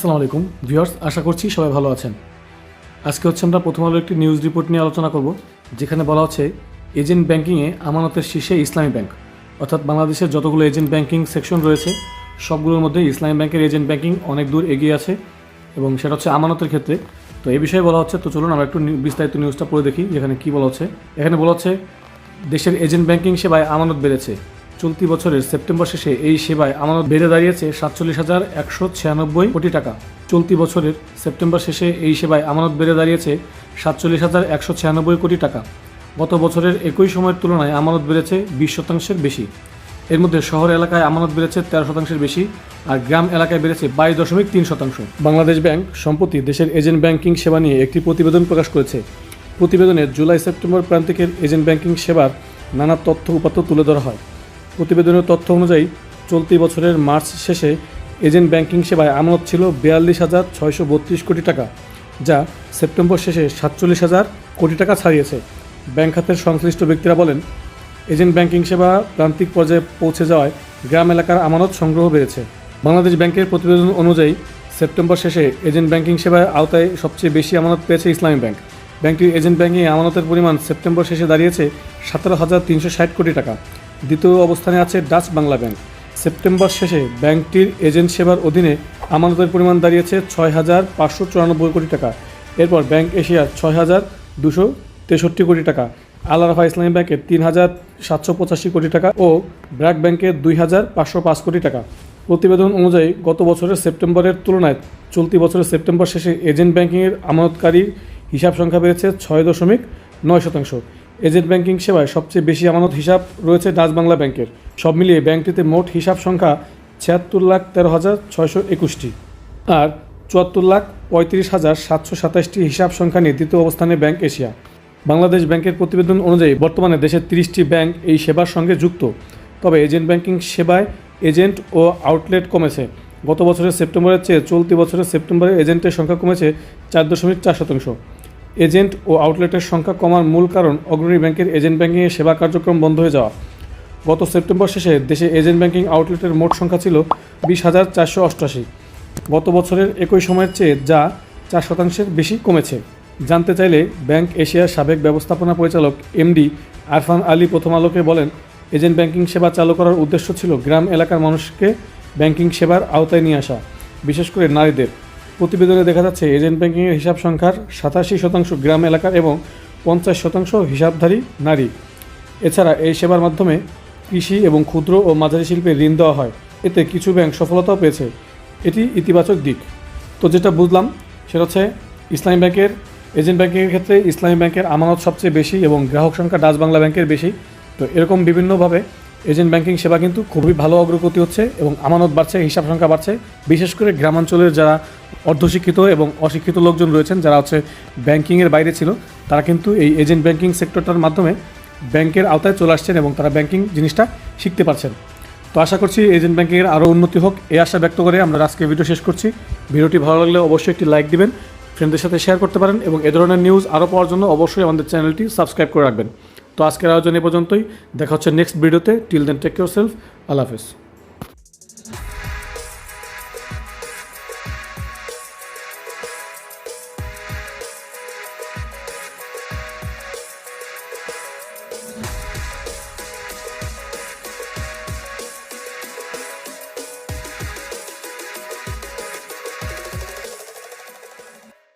আসসালামু আলাইকুম। ভিউয়ার্স, আশা করছি সবাই ভালো আছেন। আজকে হচ্ছে আমরা প্রথম আলো একটি নিউজ রিপোর্ট নিয়ে আলোচনা করব, যেখানে বলা হচ্ছে এজেন্ট ব্যাংকিংয়ে আমানতের শীর্ষে ইসলামী ব্যাংক অর্থাৎ বাংলাদেশের যতগুলো এজেন্ট ব্যাংকিং সেকশন রয়েছে, সবগুলোর মধ্যে ইসলামী ব্যাংকের এজেন্ট ব্যাংকিং অনেক দূর এগিয়ে আছে এবং সেটা হচ্ছে আমানতের ক্ষেত্রে। তো এই বিষয়ে বলা হচ্ছে, তো চলুন আমরা একটু বিস্তারিত নিউজটা পড়ে দেখি, যেখানে কী বলা হচ্ছে। এখানে বলা হচ্ছে, দেশের এজেন্ট ব্যাংকিং সেবায় আমানত বেড়েছে। চলতি বছরের সেপ্টেম্বর শেষে এই সেবায় আমানত বেড়ে দাঁড়িয়েছে সাতচল্লিশ হাজার একশো ছিয়ানব্বই কোটি টাকা। চলতি বছরের সেপ্টেম্বর শেষে এই সেবায় আমানত বেড়ে দাঁড়িয়েছে সাতচল্লিশ হাজার একশো ছিয়ানব্বই কোটি টাকা। গত বছরের একই সময়ের তুলনায় আমানত বেড়েছে বিশ শতাংশের বেশি। এর মধ্যে শহর এলাকায় আমানত বেড়েছে তেরো শতাংশের বেশি আর গ্রাম এলাকায় বেড়েছে বাইশ দশমিক তিন শতাংশ। বাংলাদেশ ব্যাংক সম্প্রতি দেশের এজেন্ট ব্যাংকিং সেবা নিয়ে একটি প্রতিবেদন প্রকাশ করেছে। প্রতিবেদনে জুলাই সেপ্টেম্বর প্রান্তিকের এজেন্ট ব্যাংকিং সেবার নানা তথ্য উপাত্ত তুলে ধরা হয়। প্রতিবেদনের তথ্য অনুযায়ী, চলতি বছরের মার্চ শেষে এজেন্ট ব্যাংকিং সেবায় আমানত ছিল বিয়াল্লিশ হাজার ছয়শো বত্রিশ কোটি টাকা, যা সেপ্টেম্বর শেষে সাতচল্লিশ হাজার কোটি টাকা ছাড়িয়েছে। ব্যাংক খাতের সংশ্লিষ্ট ব্যক্তিরা বলেন, এজেন্ট ব্যাংকিং সেবা প্রান্তিক পর্যায়ে পৌঁছে যাওয়ায় গ্রাম এলাকার আমানত সংগ্রহ বেড়েছে। বাংলাদেশ ব্যাংকের প্রতিবেদন অনুযায়ী, সেপ্টেম্বর শেষে এজেন্ট ব্যাংকিং সেবার আওতায় সবচেয়ে বেশি আমানত পেয়েছে ইসলামী ব্যাংক। ব্যাংকটির এজেন্ট ব্যাংকিং আমানতের পরিমাণ সেপ্টেম্বর শেষে দাঁড়িয়েছে সতেরো হাজার তিনশো ষাট কোটি টাকা। দ্বিতীয় অবস্থানে আছে ডাচ বাংলা ব্যাংক। সেপ্টেম্বর শেষে ব্যাংকটির এজেন্ট সেবার অধীনে আমানতের পরিমাণ দাঁড়িয়েছে ছয় হাজার পাঁচশো চুরানব্বই কোটি টাকা। এরপর ব্যাংক এশিয়ার ছয় হাজার দুশো তেষট্টি কোটি টাকা, আল আরাফা ইসলামী ব্যাংকের তিন হাজার সাতশো পঁচাশি কোটি টাকা ও ব্র্যাক ব্যাংকের দুই হাজার পাঁচশো পাঁচ কোটি টাকা। প্রতিবেদন অনুযায়ী গত বছরের সেপ্টেম্বরের তুলনায় চলতি বছরের সেপ্টেম্বর শেষে এজেন্ট ব্যাংকিংয়ের আমানতকারীর হিসাব সংখ্যা বেড়েছে ছয় দশমিক নয় শতাংশ। এজেন্ট ব্যাংকিং সেবায় সবচেয়ে বেশি আমানত হিসাব রয়েছে ডাচ বাংলা ব্যাংকের। সব মিলিয়ে ব্যাংকটিতে মোট হিসাব সংখ্যা ছিয়াত্তর লাখ তেরো হাজার ছয়শো একুশটি। আর চুয়াত্তর লাখ পঁয়ত্রিশ হাজার সাতশো সাতাশটি হিসাব সংখ্যা নিয়ে দ্বিতীয় অবস্থানে ব্যাংক এশিয়া। বাংলাদেশ ব্যাংকের প্রতিবেদন অনুযায়ী বর্তমানে দেশের তিরিশটি ব্যাংক এই সেবার সঙ্গে যুক্ত। তবে এজেন্ট ব্যাংকিং সেবায় এজেন্ট ও আউটলেট কমেছে। গত বছরের সেপ্টেম্বরের চেয়ে চলতি বছরের সেপ্টেম্বরে এজেন্টের সংখ্যা কমেছে চার দশমিক চার শতাংশ। এজেন্ট ও আউটলেটের সংখ্যা কমার মূল কারণ অগ্রণী ব্যাংকের এজেন্ট ব্যাংকিংয়ের সেবা কার্যক্রম বন্ধ হয়ে যাওয়া। গত সেপ্টেম্বর শেষে দেশে এজেন্ট ব্যাংকিং আউটলেটের মোট সংখ্যা ছিল বিশ হাজার চারশো অষ্টআশি। গত বছরের একই সময়ের চেয়ে যা চার শতাংশের বেশি কমেছে। জানতে চাইলে ব্যাংক এশিয়ার সাবেক ব্যবস্থাপনা পরিচালক এমডি আরফান আলী প্রথম আলোকে বলেন, এজেন্ট ব্যাংকিং সেবা চালু করার উদ্দেশ্য ছিল গ্রাম এলাকার মানুষকে ব্যাংকিং সেবার আওতায় নিয়ে আসা, বিশেষ করে নারীদের। প্রতিবেদনে দেখা যাচ্ছে, এজেন্ট ব্যাংকিংয়ের হিসাব সংখ্যার সাতাশি শতাংশ গ্রাম এলাকার এবং পঞ্চাশ শতাংশ হিসাবধারী নারী। এছাড়া এই সেবার মাধ্যমে কৃষি এবং ক্ষুদ্র ও মাঝারি শিল্পে ঋণ দেওয়া হয়। এতে কিছু ব্যাংক সফলতাও পেয়েছে। এটি ইতিবাচক দিক। তো যেটা বুঝলাম, সেটা হচ্ছে ইসলামী ব্যাংকের, এজেন্ট ব্যাংকিংয়ের ক্ষেত্রে ইসলামী ব্যাংকের আমানত সবচেয়ে বেশি এবং গ্রাহক সংখ্যা ডাচ বাংলা ব্যাংকের বেশি। তো এরকম বিভিন্নভাবে এজেন্ট ব্যাংকিং সেবা কিন্তু খুবই ভালো অগ্রগতি হচ্ছে এবং আমানত বাড়ছে, হিসাব সংখ্যা বাড়ছে। বিশেষ করে গ্রামাঞ্চলের যারা অর্ধশিক্ষিত এবং অশিক্ষিত লোকজন রয়েছেন যারা হচ্ছে ব্যাংকিংয়ের বাইরে ছিল। তারা কিন্তু এই এজেন্ট ব্যাংকিং সেক্টরটার মাধ্যমে ব্যাংকের আওতায় চলে আসছেন এবং তারা ব্যাংকিং জিনিসটা শিখতে পারছেন। তো আশা করছি এজেন্ট ব্যাংকিংয়ের আরও উন্নতি হোক এই আশা ব্যক্ত করে আমরা আজকে ভিডিও শেষ করছি। ভিডিওটি ভালো লাগলে অবশ্যই একটি লাইক দিবেন ফ্রেন্ডদের সাথে শেয়ার করতে পারেন এবং এ ধরনের নিউজ আরও পাওয়ার জন্য অবশ্যই আমাদের চ্যানেলটি সাবস্ক্রাইব করে রাখবেন। তো আজকের আয়োজন এ পর্যন্তই, দেখা হচ্ছে নেক্সট ভিডিওতে till then take yourself আল্লাহ হাফেজ।